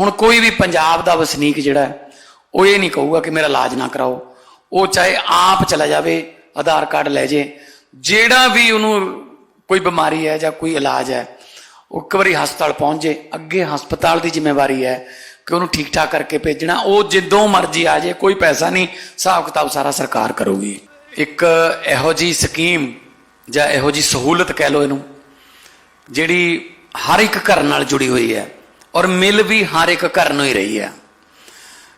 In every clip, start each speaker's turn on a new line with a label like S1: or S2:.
S1: ਹੁਣ ਕੋਈ ਵੀ ਪੰਜਾਬ ਦਾ ਵਸਨੀਕ ਜਿਹੜਾ ਹੈ, ਉਹ ਇਹ ਨਹੀਂ ਕਹੂਗਾ ਕਿ ਮੇਰਾ ਇਲਾਜ ਨਾ ਕਰਾਓ। ਉਹ ਚਾਹੇ ਆਪ ਚਲਾ ਜਾਵੇ ਆਧਾਰ ਕਾਰਡ ਲੈ ਜੇ ਜਿਹੜਾ ਵੀ ਉਹਨੂੰ ਕੋਈ ਬਿਮਾਰੀ ਹੈ ਜਾਂ ਕੋਈ ਇਲਾਜ ਹੈ ਉਹ ਇੱਕ ਵਾਰੀ ਹਸਪਤਾਲ ਪਹੁੰਚ ਜੇ ਅੱਗੇ ਹਸਪਤਾਲ ਦੀ ਜ਼ਿੰਮੇਵਾਰੀ ਹੈ ਕਿ ਉਹਨੂੰ ਠੀਕ ਠਾਕ ਕਰਕੇ ਭੇਜਣਾ। ਉਹ ਜਿੱਦੋਂ ਮਰਜ਼ੀ ਆ ਜੇ ਕੋਈ ਪੈਸਾ ਨਹੀਂ ਹਿਸਾਬ ਕਿਤਾਬ ਸਾਰਾ ਸਰਕਾਰ ਕਰੂਗੀ। ਇੱਕ ਇਹੋ ਜੀ ਸਕੀਮ ਜਾਂ ਇਹੋ ਜੀ ਸਹੂਲਤ ਕਹਿ ਲਓ ਇਹਨੂੰ ਜਿਹੜੀ ਹਰ ਇੱਕ ਘਰ ਨਾਲ ਜੁੜੀ ਹੋਈ ਹੈ। ਔਰ ਮਿਲ ਵੀ ਹਰ ਇੱਕ ਘਰ ਨੂੰ ਹੀ ਰਹੀ ਹੈ।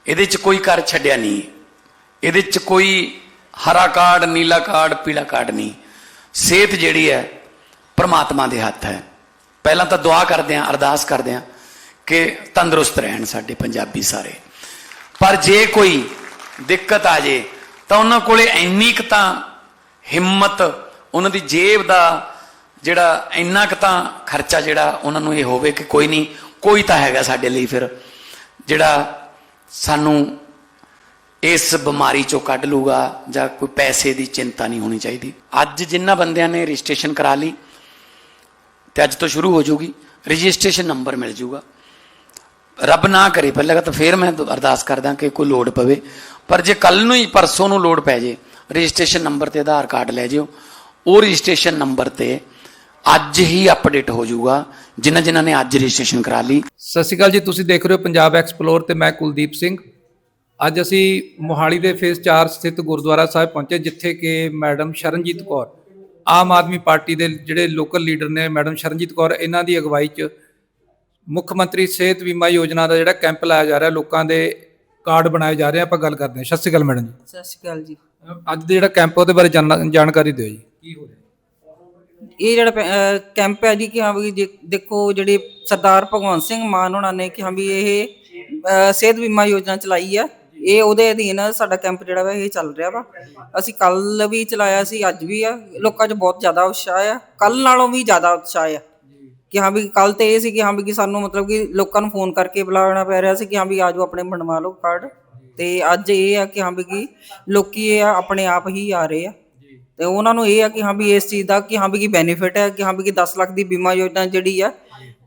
S1: ਇਹਦੇ 'ਚ ਕੋਈ ਘਰ ਛੱਡਿਆ ਨਹੀਂ। ਇਹਦੇ 'ਚ ਕੋਈ ਹਰਾ ਕਾਰਡ, ਨੀਲਾ ਕਾਰਡ, ਪੀਲਾ ਕਾਰਡ ਨਹੀਂ। ਸਿਹਤ ਜਿਹੜੀ ਹੈ, ਪਰਮਾਤਮਾ ਦੇ ਹੱਥ ਹੈ। ਪਹਿਲਾਂ ਤਾਂ ਦੁਆ ਕਰਦੇ ਆਂ ਅਰਦਾਸ ਕਰਦੇ ਆਂ ਕਿ ਤੰਦਰੁਸਤ ਰਹਿਣ ਸਾਡੇ ਪੰਜਾਬੀ ਸਾਰੇ। ਪਰ ਜੇ ਕੋਈ ਦਿੱਕਤ ਆ ਜੇ, ਤਾਂ ਉਹਨਾਂ ਕੋਲੇ ਇੰਨੀ ਕੁ ਤਾਂ ਹਿੰਮਤ, ਉਹਨਾਂ ਦੀ ਜੇਬ ਦਾ ਜਿਹੜਾ ਇੰਨਾ ਕੁ ਤਾਂ ਖਰਚਾ ਜਿਹੜਾ ਉਹਨਾਂ ਨੂੰ ਇਹ ਹੋਵੇ ਕਿ ਕੋਈ ਨਹੀਂ ਕੋਈ ਤਾਂ ਹੈਗਾ ਸਾਡੇ ਲਈ ਫਿਰ, ਜਿਹੜਾ ਸਾਨੂੰ ਇਸ ਬਿਮਾਰੀ ਚੋਂ ਕੱਢ ਲੂਗਾ ਜਾਂ ਕੋਈ ਪੈਸੇ ਦੀ ਚਿੰਤਾ ਨਹੀਂ ਹੋਣੀ ਚਾਹੀਦੀ। ਅੱਜ ਜਿੰਨਾ ਬੰਦਿਆਂ ਨੇ ਰਜਿਸਟ੍ਰੇਸ਼ਨ ਕਰਾ ਲਈ, ਤੇ ਅੱਜ ਤੋਂ ਸ਼ੁਰੂ ਹੋ ਜਾਊਗੀ ਰਜਿਸਟ੍ਰੇਸ਼ਨ ਨੰਬਰ ਮਿਲ ਜਾਊਗਾ ਰੱਬ ਨਾ ਕਰੇ, ਪਹਿਲਾਂ ਤਾਂ ਫੇਰ ਮੈਂ ਅਰਦਾਸ ਕਰਦਾ ਕਿ ਕੋਈ ਲੋੜ ਪਵੇ, ਪਰ ਜੇ ਕੱਲ ਨੂੰ ਹੀ ਪਰਸੋਂ ਨੂੰ ਲੋੜ ਪੈ ਜੇ, ਰਜਿਸਟ੍ਰੇਸ਼ਨ ਨੰਬਰ ਤੇ ਆਧਾਰ ਕਾਰਡ ਲੈ ਜਿਓ, ਉਹ ਰਜਿਸਟ੍ਰੇਸ਼ਨ ਨੰਬਰ ਤੇ ਅੱਜ ਹੀ ਅਪਡੇਟ ਹੋ ਜਾਊਗਾ। ਜਿਨ੍ਹਾਂ ਜਿਨ੍ਹਾਂ ਨੇ ਅੱਜ ਰਜਿਸਟ੍ਰੇਸ਼ਨ ਕਰਾ ਲਈ।
S2: ਸਤਿ ਸ਼੍ਰੀ ਅਕਾਲ ਜੀ ਤੁਸੀਂ ਦੇਖ ਰਹੇ ਹੋ ਪੰਜਾਬ ਐਕਸਪਲੋਰ ਤੇ ਮੈਂ ਕੁਲਦੀਪ ਸਿੰਘ। ਅੱਜ ਅਸੀਂ ਮੋਹਾਲੀ ਦੇ ਫੇਸ 4 ਸਥਿਤ ਗੁਰਦੁਆਰਾ ਸਾਹਿਬ ਪਹੁੰਚੇ ਜਿੱਥੇ ਕਿ ਮੈਡਮ ਸ਼ਰਨਜੀਤ ਕੌਰ ਆਮ ਆਦਮੀ ਪਾਰਟੀ ਦੇ ਜਿਹੜੇ ਲੋਕਲ ਲੀਡਰ ਨੇ ਮੈਡਮ ਸ਼ਰਨਜੀਤ ਕੌਰ ਇਹਨਾਂ ਦੀ ਅਗਵਾਈ 'ਚ ਮੁੱਖ ਮੰਤਰੀ ਸਿਹਤ ਬੀਮਾ ਯੋਜਨਾ ਦਾ ਜਿਹੜਾ ਕੈਂਪ ਲਾਇਆ ਜਾ ਰਿਹਾ ਲੋਕਾਂ ਦੇ ਕਾਰਡ ਬਣਾਏ ਜਾ ਰਹੇ ਆ ਆਪਾਂ ਗੱਲ ਕਰਦੇ ਹਾਂ। ਸਤਿ ਸ਼੍ਰੀ ਅਕਾਲ ਮੈਡਮ ਜੀ।
S3: ਸਤਿ ਸ਼੍ਰੀ ਅਕਾਲ ਜੀ।
S2: ਅੱਜ ਦਾ ਜਿਹੜਾ ਕੈਂਪ ਉਹਦੇ ਬਾਰੇ ਜਾਣ- ਜਾਣਕਾਰੀ ਦਿਓ ਜੀ। ਕੀ ਹੋ ਰਿਹਾ?
S3: ਇਹ ਜਿਹੜਾ ਪੈ- ਕੈਂਪ ਹੈ ਜੀ, ਕਿ ਹਾਂ ਵੀ ਜੇ- ਦੇਖੋ ਜਿਹੜੇ ਸਰਦਾਰ ਭਗਵੰਤ ਸਿੰਘ ਮਾਨ ਉਹਨਾਂ ਨੇ, ਕਿ ਹਾਂ ਵੀ ਇਹ, ਅਹ, ਸਿਹਤ ਬੀਮਾ ਯੋਜਨਾ ਚਲਾਈ ਆ। ਇਹ ਉਹਦੇ ਅਧੀਨ ਸਾਡਾ ਕੈਂਪ ਜਿਹੜਾ ਵਾ, ਇਹ ਚੱਲ ਰਿਹਾ ਵਾ। ਅਸੀਂ ਕੱਲ ਵੀ ਚਲਾਇਆ ਸੀ, ਅੱਜ ਵੀ ਆ। ਲੋਕਾਂ 'ਚ ਬਹੁਤ ਜ਼ਿਆਦਾ ਉਤਸ਼ਾਹ ਆ। ਕੱਲ ਨਾਲੋਂ ਵੀ ਜ਼ਿਆਦਾ ਉਤਸ਼ਾਹ ਆ। ਕਿ ਹਾਂ ਵੀ ਕੱਲ ਤੇ ਇਹ ਸੀ ਕਿ ਹਾਂ ਵੀ ਕਿ ਸਾਨੂੰ ਮਤਲਬ ਕਿ ਲੋਕਾਂ ਨੂੰ ਫੋਨ ਕਰਕੇ ਬੁਲਾਉਣਾ ਪੈ ਰਿਹਾ ਸੀ ਕਿ ਹਾਂ ਵੀ ਆਜੋ ਆਪਣੇ ਬਣਵਾ ਲਓ ਕਾਰਡ। ਤੇ ਅੱਜ ਇਹ ਆ ਕਿ ਹਾਂ ਵੀ ਕਿ ਲੋਕੀ ਇਹ ਆ, ਆਪਣੇ ਆਪ ਹੀ ਆ ਰਹੇ ਆ। ਤੇ ਉਹਨਾਂ ਨੂੰ ਇਹ ਆ ਕਿ ਹਾਂ ਵੀ ਇਸ ਚੀਜ਼ ਦਾ ਕਿ ਹਾਂ ਵੀ ਕੀ ਬੈਨੀਫਿਟ ਹੈ ਕਿ ਹਾਂ ਵੀ ਕਿ 10 ਲੱਖ ਦੀ ਬੀਮਾ ਯੋਜਨਾ ਜਿਹੜੀ ਆ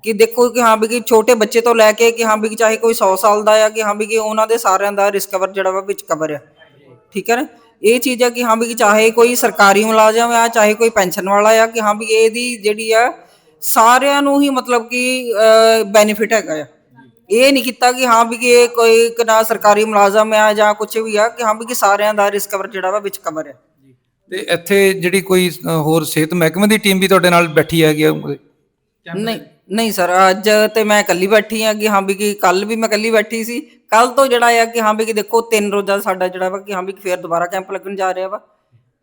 S3: ਕਿ ਦੇਖੋ ਕਿ ਹਾਂ ਵੀ ਕਿ ਛੋਟੇ ਬੱਚੇ ਤੋਂ ਲੈ ਕੇ ਕਿ ਹਾਂ ਵੀ ਕਿ ਚਾਹੇ ਕੋਈ 100 ਸਾਲ ਦਾ ਆ ਕਿ ਹਾਂ ਵੀ ਕਿ ਉਹਨਾਂ ਦੇ ਸਾਰਿਆਂ ਦਾ ਰਿਸਕ ਕਵਰ ਜਿਹੜਾ ਵਾ ਵਿੱਚ ਕਵਰ ਆ ਠੀਕ ਹੈ ਨਾ ਇਹ ਚੀਜ਼ ਆ ਕਿ ਹਾਂ ਵੀ ਕਿ ਚਾਹੇ ਕੋਈ ਸਰਕਾਰੀ ਮੁਲਾਜ਼ਮ ਆ ਚਾਹੇ ਕੋਈ ਪੈਨਸ਼ਨ ਵਾਲਾ ਆ ਕਿ ਹਾਂ ਵੀ ਇਹਦੀ ਜਿਹੜੀ ਆ ਸਾਰਿਆਂ ਨੂੰ ਹੀ ਮਤਲਬ ਕਿ ਬੈਨੀਫਿਟ ਹੈਗਾ ਆ ਇਹ ਨਹੀਂ ਕੀਤਾ ਕਿ ਹਾਂ ਵੀ ਕਿ ਕੋਈ ਇੱਕ ਸਰਕਾਰੀ ਮੁਲਾਜ਼ਮ ਆ ਜਾਂ ਕੁਝ ਵੀ ਆ ਕਿ ਹਾਂ ਵੀ ਕਿ ਸਾਰਿਆਂ ਦਾ ਰਿਸਕ ਕਵਰ ਜਿਹੜਾ ਵਾ ਵਿੱਚ ਕਵਰ ਆ
S2: ਤੇ ਇੱਥੇ ਜਿਹੜੀ ਕੋਈ ਹੋਰ ਸਿਹਤ ਮਹਿਕਮੇ ਦੀ ਟੀਮ ਵੀ ਤੁਹਾਡੇ ਨਾਲ ਬੈਠੀ ਹੈਗੀ ਆ?
S3: ਨਹੀਂ ਨਹੀਂ ਸਰ ਅੱਜ ਤੇ ਮੈਂ ਇਕੱਲੀ ਬੈਠੀ ਆ ਕਿ ਹਾਂ ਵੀ ਕਿ ਕੱਲ ਵੀ ਮੈਂ ਇਕੱਲੀ ਬੈਠੀ ਸੀ। ਕੱਲ ਤੋਂ ਜਿਹੜਾ ਆ ਕਿ ਹਾਂ ਵੀ ਕਿ ਦੇਖੋ ਤਿੰਨ ਰੋਜ਼ਾ ਸਾਡਾ ਜਿਹੜਾ ਵਾ ਕਿ ਹਾਂ ਵੀ ਕਿ ਫੇਰ ਦੁਬਾਰਾ ਕੈਂਪ ਲੱਗਣ ਜਾ ਰਿਹਾ ਵਾ।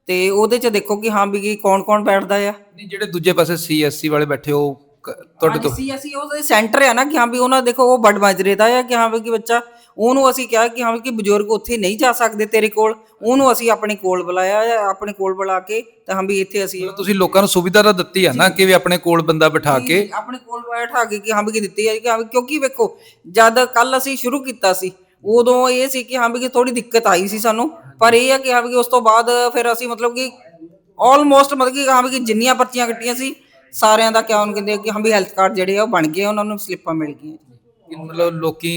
S3: ਤੇ ਉਹਦੇ ਚ ਦੇਖੋ ਕਿ ਹਾਂ ਵੀ ਕਿ ਕੌਣ ਕੌਣ ਬੈਠਦਾ ਆ।
S2: ਨਹੀਂ ਜਿਹੜੇ ਦੂਜੇ ਪਾਸੇ ਸੀਐਸਸੀ ਵਾਲੇ ਬੈਠੇ ਕ- ਤੁਹਾਡੇ ਤੋਂ।
S3: ਸੀ ਅਸੀਂ ਉਹਦੇ ਸੈਂਟਰ ਆ ਨਾ ਕਿ ਹਾਂ ਵੀ ਉਹਨਾਂ ਦੇਖੋ ਉਹ ਬੜ ਮਾਜਰੇ ਦਾ ਆ ਕਿ ਹਾਂ ਵੀ ਕਿ ਬੱਚਾ ਉਹਨੂੰ ਅਸੀਂ ਕਿਹਾ ਕਿ ਹਾਂ ਵੀ ਕਿ ਬਜ਼ੁਰਗ ਉੱਥੇ ਨਹੀਂ ਜਾ ਸਕਦੇ ਤੇਰੇ ਕੋਲ ਉਹਨੂੰ ਅਸੀਂ ਆਪਣੇ ਕੋਲ ਬੁਲਾਇਆ ਆ, ਆਪਣੇ ਕੋਲ ਬੁਲਾ ਕੇ ਤਾਂ ਹਾਂ ਵੀ ਇੱਥੇ ਅਸੀਂ
S2: ਤੁਸੀਂ ਲੋਕਾਂ ਨੂੰ ਸੁਵਿਧਾ ਤਾਂ ਦਿੱਤੀ ਆ ਨਾ ਕਿ ਵੀ ਆਪਣੇ ਕੋਲ ਬੰਦਾ ਬਿਠਾ ਕੇ।
S3: ਆਪਣੇ ਕੋਲ ਬੈਠਾ ਕੇ ਕਿ ਹਾਂ ਵੀ ਕਿ ਦਿੱਤੀ ਹੈ ਕਿ ਹਾਂ ਵੀ ਕਿਉਂਕਿ ਵੇਖੋ ਜਦ ਕੱਲ ਅਸੀਂ ਸ਼ੁਰੂ ਕੀਤਾ ਸੀ ਉਦੋਂ ਇਹ ਸੀ ਕਿ ਹਾਂ ਵੀ ਕਿ ਥੋੜੀ ਦਿੱਕਤ ਆਈ ਸੀ ਸਾਨੂੰ ਪਰ ਇਹ ਹੈ ਕਿ ਹਾਂ ਵੀ ਕਿ ਉਸ ਤੋਂ ਬਾਅਦ ਫਿਰ ਅਸੀਂ ਮਤਲਬ ਕਿ ਆਲਮੋਸਟ ਮਤਲਬ ਕਿ ਹਾਂ ਵੀ ਕਿ ਜਿੰਨੀਆਂ ਪਰਚੀਆਂ ਕੱਟੀਆਂ ਸੀ ਸਾਰਿਆਂ ਦਾ ਕਿਆ ਉਹਨੂੰ ਕਹਿੰਦੇ ਆ ਕਿ ਹਾਂ ਵੀ ਹੈਲਥ ਕਾਰਡ ਜਿਹੜੇ ਆ ਉਹ ਬਣ ਗਏ ਉਹਨਾਂ ਨੂੰ ਸਲਿੱਪਾਂ ਮਿਲ ਗਈਆਂ
S2: ਕਿ ਮਤਲਬ ਲੋਕੀ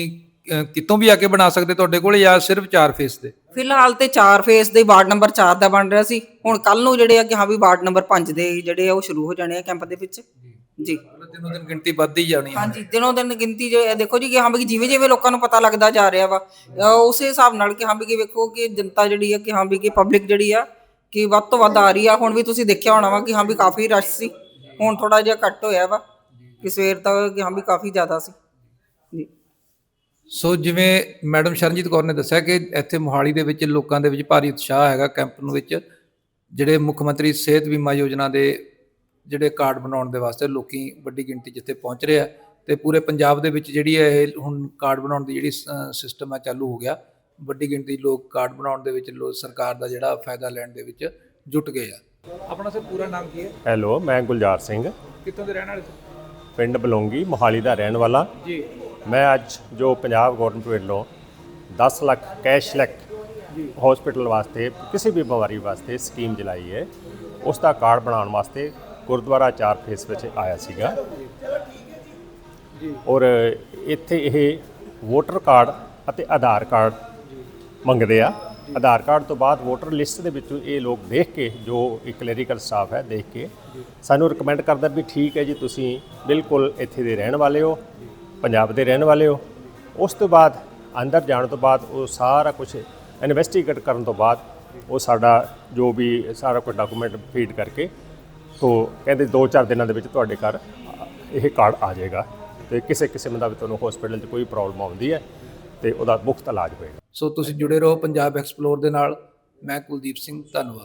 S2: ਕਿਤੋਂ ਵੀ ਆ ਕੇ ਬਣਾ ਸਕਦੇ ਤੁਹਾਡੇ ਕੋਲ ਜਾਂ ਸਿਰਫ 4 ਫੇਸ ਤੇ
S3: ਫਿਲਹਾਲ ਤੇ 4 ਫੇਸ ਦੇ ਵਾਰਡ ਨੰਬਰ 4 ਦਾ ਬਣ ਰਿਹਾ ਸੀ। ਹੁਣ ਕੱਲ ਨੂੰ ਜਿਹੜੇ ਆ ਕਿ ਹਾਂ ਵੀ ਵਾਰਡ ਨੰਬਰ 5 ਦੇ ਜਿਹੜੇ ਆ ਉਹ ਸ਼ੁਰੂ ਹੋ ਜਾਣੇ ਆ ਕੈਂਪ ਦੇ ਵਿੱਚ। ਜੀ।
S2: ਮਤਲਬ ਦਿਨੋਂ ਦਿਨ ਗਿਣਤੀ ਵੱਧਦੀ ਜਾਣੀ ਹੈ।
S3: ਹਾਂਜੀ ਦਿਨੋਂ ਦਿਨ ਗਿਣਤੀ ਜੋ ਇਹ ਦੇਖੋ ਜੀ ਕਿ ਹਾਂ ਵੀ ਜਿਵੇਂ ਜਿਵੇਂ ਲੋਕਾਂ ਨੂੰ ਪਤਾ ਲੱਗਦਾ ਜਾ ਰਿਹਾ ਵਾ ਉਸੇ ਹਿਸਾਬ ਨਾਲ ਕਿ ਹਾਂ ਵੀ ਕਿ ਵੇਖੋ ਕਿ ਜਨਤਾ ਜਿਹੜੀ ਆ ਕਿ ਹਾਂ ਵੀ ਕਿ ਪਬਲਿਕ ਜਿਹੜੀ ਆ ਕਿ ਵੱਧ ਤੋਂ ਵੱਧ ਆ ਰਹੀ ਆ। ਹੁਣ ਵੀ ਤੁਸੀਂ ਦੇਖਿਆ ਹੋਣਾ ਵਾ ਕਿ ਹਾਂ ਵੀ ਕਾਫੀ ਰਸ਼ ਸੀ। ਹੁਣ ਥੋੜਾ ਜਿਹਾ ਘੱਟ ਹੋਇਆ ਵਾ ਕਿ ਸਵੇਰ ਤੱਕ ਹਾਂ ਵੀ ਕਾਫੀ ਜ਼ਿਆਦਾ ਸੀ। ਜੀ।
S2: ਸੋ ਜਿਵੇਂ ਮੈਡਮ ਸ਼ਰਨਜੀਤ ਕੌਰ ਨੇ ਦੱਸਿਆ ਕਿ ਇੱਥੇ ਮੋਹਾਲੀ ਦੇ ਵਿੱਚ ਲੋਕਾਂ ਦੇ ਵਿੱਚ ਭਾਰੀ ਉਤਸ਼ਾਹ ਹੈਗਾ ਕੈਂਪ ਨੂੰ ਵਿੱਚ ਜਿਹੜੇ ਮੁੱਖ ਮੰਤਰੀ ਸਿਹਤ ਬੀਮਾ ਯੋਜਨਾ ਦੇ ਜਿਹੜੇ ਕਾਰਡ ਬਣਾਉਣ ਦੇ ਵਾਸਤੇ ਲੋਕੀ ਵੱਡੀ ਗਿਣਤੀ ਜਿੱਥੇ ਪਹੁੰਚ ਰਹੇ ਆ ਤੇ ਪੂਰੇ ਪੰਜਾਬ ਦੇ ਵਿੱਚ ਜਿਹੜੀ ਹੈ ਇਹ ਹੁਣ ਕਾਰਡ ਬਣਾਉਣ ਦੀ ਜਿਹੜੀ ਸਿਸਟਮ ਹੈ ਚਾਲੂ ਹੋ ਗਿਆ। ਵੱਡੀ ਗਿਣਤੀ ਲੋਕ ਕਾਰਡ ਬਣਾਉਣ ਦੇ ਵਿੱਚ ਲੋ ਸਰਕਾਰ ਦਾ ਜਿਹੜਾ ਫਾਇਦਾ ਲੈਣ ਦੇ ਵਿੱਚ ਜੁਟ ਗਏ ਆ। ਆਪਣਾ ਸਰ ਪੂਰਾ ਨਾਮ ਕੀ ਹੈ?
S4: ਹੈਲੋ ਮੈਂ ਗੁਲਜ਼ਾਰ ਸਿੰਘ।
S2: ਕਿੱਥੋਂ ਦੇ ਰਹਿਣ ਵਾਲੇ
S4: ਪਿੰਡ ਬਲੌਂਗੀ ਮੋਹਾਲੀ ਦਾ ਰਹਿਣ ਵਾਲਾ।
S2: ਜੀ।
S4: ਮੈਂ ਅੱਜ ਜੋ ਪੰਜਾਬ ਗਵਰਨਮੈਂਟ ਵੱਲੋਂ 10 ਲੱਖ ਕੈਸ਼ ਲੈਕ ਹਸਪੀਟਲ ਵਾਸਤੇ ਕਿਸੇ ਵੀ ਬਿਮਾਰੀ ਵਾਸਤੇ ਸਕੀਮ ਚਲਾਈ ਹੈ ਉਸ ਦਾ ਕਾਰਡ ਬਣਾਉਣ ਵਾਸਤੇ ਗੁਰਦੁਆਰਾ ਚਾਰ ਫੇਸ ਵਿੱਚ ਆਇਆ ਸੀਗਾ। ਔਰ ਇੱਥੇ ਇਹ ਵੋਟਰ ਕਾਰਡ ਅਤੇ ਆਧਾਰ ਕਾਰਡ ਮੰਗਦੇ ਆ। ਆਧਾਰ ਕਾਰਡ ਤੋਂ ਬਾਅਦ ਵੋਟਰ ਲਿਸਟ ਦੇ ਵਿੱਚੋਂ ਇਹ ਲੋਕ ਦੇਖ ਕੇ, ਜੋ ਇੱਕ ਕਲੈਰੀਕਲ ਸਟਾਫ ਹੈ, ਦੇਖ ਕੇ ਸਾਨੂੰ ਰეკਮੈਂਡ ਕਰਦਾ ਵੀ ਠੀਕ ਹੈ ਜੀ, ਤੁਸੀਂ ਬਿਲਕੁਲ ਇੱਥੇ ਦੇ ਰਹਿਣ ਵਾਲੇ ਹੋ, ਪੰਜਾਬ ਦੇ ਰਹਿਣ ਵਾਲੇ ਹੋ। ਉਸ ਤੋਂ ਬਾਅਦ, ਅੰਦਰ ਜਾਣ ਤੋਂ ਬਾਅਦ, ਉਹ ਸਾਰਾ ਕੁਝ ਇਨਵੈਸਟੀਗੇਟ ਕਰਨ ਤੋਂ ਬਾਅਦ, ਉਹ ਸਾਡਾ ਜੋ ਵੀ ਸਾਰਾ ਕੁਝ ਡਾਕੂਮੈਂਟ ਫੀਡ ਕਰਕੇ, ਤੋਂ ਕਹਿੰਦੇ 2-4 ਦਿਨਾਂ ਦੇ ਵਿੱਚ ਤੁਹਾਡੇ ਘਰ ਇਹ ਕਾਰਡ ਆ ਜਾਏਗਾ ਤੇ ਕਿਸੇ ਕਿਸਮ ਦਾ ਵੀ ਤੁਹਾਨੂੰ ਹਸਪੀਟਲ 'ਚ ਕੋਈ ਪ੍ਰੋਬਲਮ ਆਉਂਦੀ ਹੈ ਤੇ ਉਹਦਾ ਮੁਫਤ ਇਲਾਜ ਹੋਏਗਾ।
S2: ਸੋ ਤੁਸੀਂ ਜੁੜੇ ਰਹੋ ਪੰਜਾਬ ਐਕਸਪਲੋਰ ਦੇ ਨਾਲ। ਮੈਂ ਕੁਲਦੀਪ ਸਿੰਘ ਧੰਨਵਾਦ।